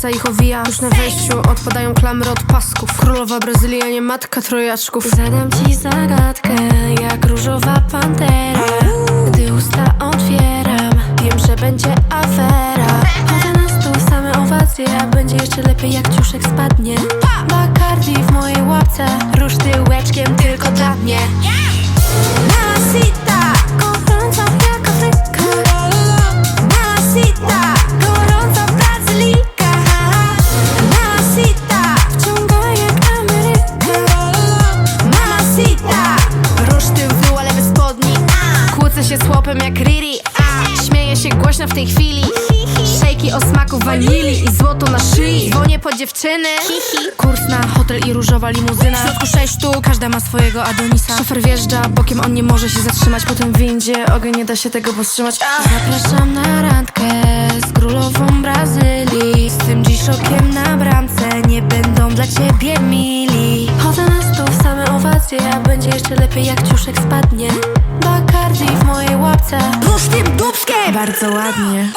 słońca ich owija. Już na wejściu odpadają klamry od pasków. Królowa Brazylia, nie matka trojaczków. Zadam ci zagadkę, jak różowa pantera. Gdy usta otwieram, wiem, że będzie afera. Chodzę na stół, same owacje, będzie jeszcze lepiej jak ciuszek spadnie. Bacardi w mojej łapce, rusz tyłeczkiem tylko dla mnie się z chłopem jak Riri Śmieję się głośno w tej chwili. Szejki o smaku wanili i złoto na szyi. Dzwonię po dziewczyny. Kurs na hotel i różowa limuzyna. W środku sześć sztuk, każda ma swojego Adonisa. Szofer wjeżdża, bokiem on nie może się zatrzymać. Po tym windzie ogień nie da się tego powstrzymać. A. Zapraszam na randkę z królową Brazylii. Z tym dziszokiem na bramce nie będą dla ciebie mili. Chodzę na stół, same owacje, a będzie jeszcze lepiej jak ciuszek spadnie. Bacardi tym dubskiem! Bardzo ładnie